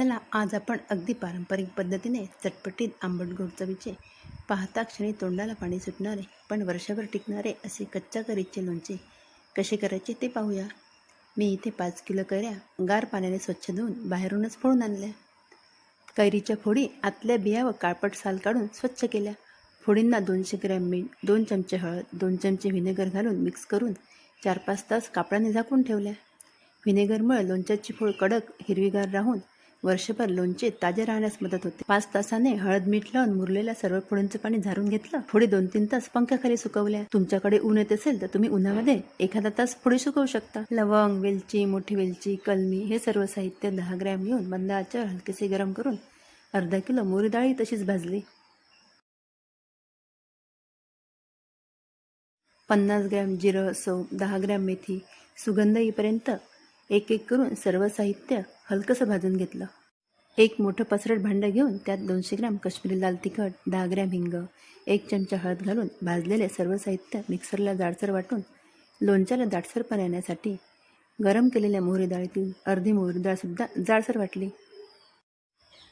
चला आज आपण अगदी पारंपरिक पद्धतीने चटपटीत आंबट गोड चवीचे पाहता क्षणी तोंडाला पाणी सुटणारे पण वर्षभर टिकणारे असे कच्च्या कैरीचे लोणचे कसे करायचे ते पाहूया. मी इथे पाच किलो कैऱ्या गार पाण्याने स्वच्छ धुवून बाहेरूनच फोडून आणल्या. कैरीच्या फोडी आतल्या बिया व काळपट साल काढून स्वच्छ केल्या. फोडींना दोनशे ग्रॅम मीठ दोन चमचे हळद दोन चमचे व्हिनेगर घालून मिक्स करून चार पाच तास कापडाने झाकून ठेवल्या. व्हिनेगरमुळे लोणच्याची फोड कडक हिरवीगार राहून वर्षभर लोणचे ताजे राहण्यास मदत होते. पाच तासाने हळद मीठ लावून मुरलेल्या सर्व फोडींचं पाणी झारून घेतलं. फुडी दोन तीन तास पंख्याखाली सुकवल्या. तुमच्याकडे ऊन येत असेल तर तुम्ही उन्हामध्ये एखादा तास फुडी सुकवू शकता. लवंग वेलची मोठी वेलची कलमी हे सर्व साहित्य दहा ग्रॅम घेऊन मंद आचेवर हलकेसे गरम करून अर्धा किलो मोरी डाळी तशीच भाजली. पन्नास ग्रॅम जिरं सोप दहा ग्रॅम मेथी सुगंध येईपर्यंत एक एक करून सर्व साहित्य हलकंसं भाजून घेतलं. एक मोठं पसरट भांडं घेऊन त्यात दोनशे ग्रॅम काश्मीरी लाल तिखट दहा ग्रॅम हिंग एक चमचा हळद घालून भाजलेले सर्व साहित्य मिक्सरला जाडसर वाटून लोणच्याला जाडसरपणा येण्यासाठी गरम केलेल्या मोहरी डाळीतील अर्धी मोहरी डाळसुद्धा जाडसर वाटली.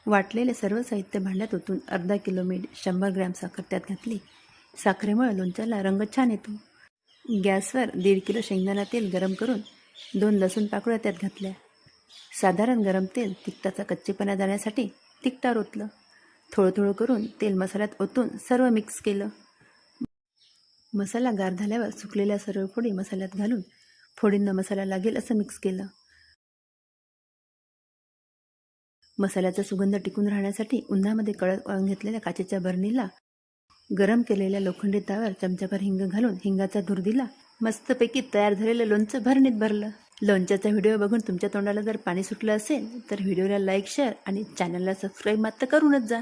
वाटलेले सर्व साहित्य भांड्यात ओतून अर्धा किलो मीठ शंभर ग्रॅम साखर त्यात घातली. साखरेमुळे लोणच्याला रंग छान येतो. गॅसवर दीड किलो शेंगदाणा तेल गरम करून दोन लसूण पाकळ्या त्यात घातल्या. साधारण गरम तेल तिखटाचा कच्चेपणा जाण्यासाठी तिखटावर ओतलं. थोडं थोडं करून तेल मसाल्यात ओतून सर्व मिक्स केलं. मसाला गार झाल्यावर सुकलेल्या सर्व फोडी मसाल्यात घालून फोडींना मसाला लागेल असं मिक्स केलं. मसाल्याचा सुगंध टिकून राहण्यासाठी उन्हामध्ये कळत वाळून घेतलेल्या काचेच्या बरणीला गरम केलेल्या लोखंडी ताव्यावर चमचाभर हिंग घालून हिंगाचा धूर दिला. मस्तपैकी तयार झालेलं लोणचं भरणीत भरलं. लोणच्याचा व्हिडिओ बघून तुमच्या तोंडाला जर पाणी सुटलं असेल तर व्हिडिओला लाईक शेअर आणि चॅनलला सबस्क्राईब मात्र करूनच जा.